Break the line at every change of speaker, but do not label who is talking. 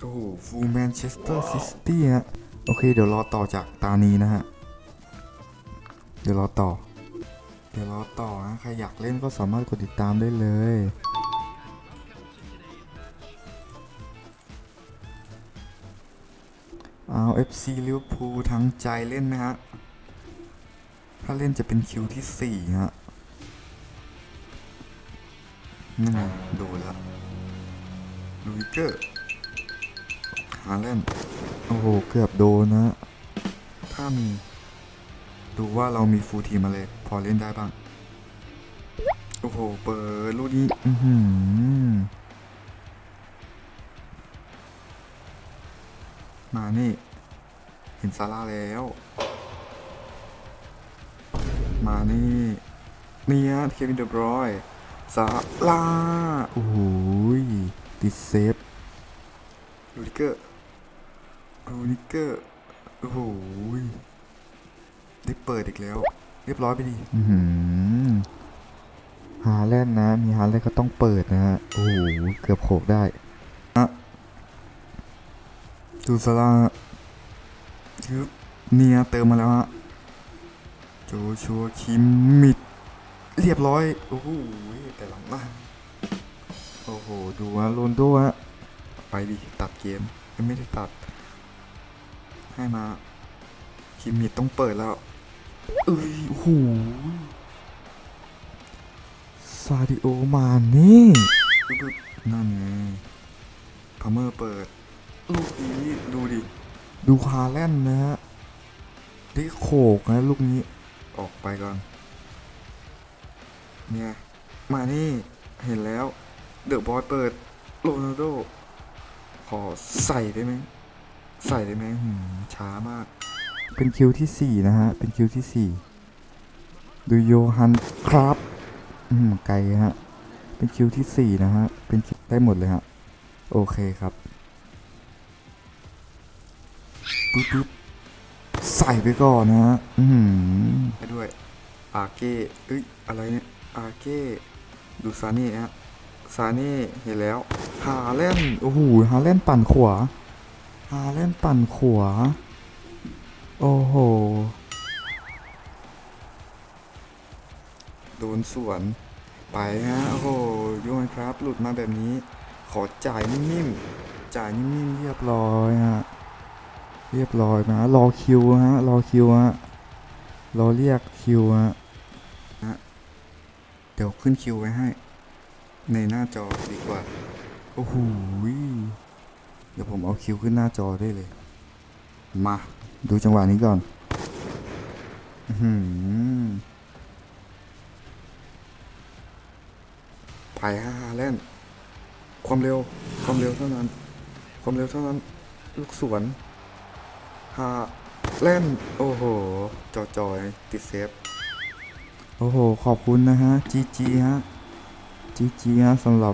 โอ้โหฟูแมนเชสเตอร์ซิตี้ฮะ โอเค เดี๋ยวรอต่อจากตานี้นะฮะ เดี๋ยวรอต่อ เดี๋ยวรอต่อนะ ใครอยากเล่นก็สามารถกดติดตามได้เลย เอา FC ลิเวอร์พูลทั้งใจเล่นนะฮะ ถ้าเล่นจะเป็นคิวที่ 4 ฮะนั่นไงโดนแล้วลูวิเกอร์ ฮาแลนด์โอ้โห เกือบโดนนะ ถ้ามี ดูว่าเรามีฟูลทีมมาเลย พอเล่นได้บ้าง โอ้โห เปิดลูกนี้อือหือมานี่ เห็นซาร่าแล้ว มานี่นี่ฮะเควินเดบรอยซาร่า โอ้โหติดเซฟรูนิเกอร์ รูนิเกอร์ โอ้โหยได้เปิดอีกแล้ว เรียบร้อยไปดีอือหือหาแล่นนะ มีหาแล่นก็ต้องเปิดนะฮะ โอ้โห เกือบโขกได้อะดูซาร่าคือเนี่ยเติมมาแล้วฮะ โจชัวคิมมิด เรียบร้อย โอ้โห แต่หลังล่างโอ้โห ดูว่าโรนโดฮะ ไปดิ ตัดเกมยังไม่ได้ตัด ให้มาคิมมิดต้องเปิดแล้ว เอ้ยโอ้โหซาดิโอมานี่ปึ๊บๆนั่นไงพาเมอร์เปิดลูกนี้ดูดิ ดูคาแลนด์นะฮะได้โขกนะลูกนี้ออกไปก่อน เนี่ย มานี่เห็นแล้ว เดอะบอสเปิด โรนัลโด ขอใส่ได้ไหม ใส่ได้ไหมหืมช้ามาก เป็นคิวที่สี่นะฮะ เป็นคิวที่สี่ดูโยฮันครับ อืมไกลฮะ เป็นคิวที่สี่นะฮะ เป็นคิวได้หมดเลยฮะ โอเคครับปึ๊บปึ๊บใส่ไปก่อนนะฮะ อืมไปด้วย อาเก้เอ้ย อะไรเนี่ย อาเก้ดูซานี่ฮะ ซานี่เห็นแล้ว ฮาแลนด์โอ้โห ฮาแลนด์ปั่นขวา ฮาแลนปั่นขวา โอ้โห โดนสวน ไปฮะ โอ้โหโยนครับ หลุดมาแบบนี้ ขอจ่ายนิ่มๆ จ่ายนิ่มๆ เรียบร้อยฮะ เรียบร้อยนะ รอคิวฮะ รอคิวฮะ รอเรียกคิวฮะฮะเดี๋ยวขึ้นคิวไว้ให้ ในหน้าจอดีกว่า โอ้โห ดี๋ยวผมเอาคิวขึ้นหน้าจอได้เลย มา ดูจังหวะนี้ก่อนอื้อหือไปฮาฮาเล่น ความเร็ว ความเร็วเท่านั้น ความเร็วเท่านั้น ลูกสวนฮาเล่น โอ้โห จอจอยติดเซฟ โอ้โห ขอบคุณนะฮะจีจีฮะจีจีฮะสำหรับ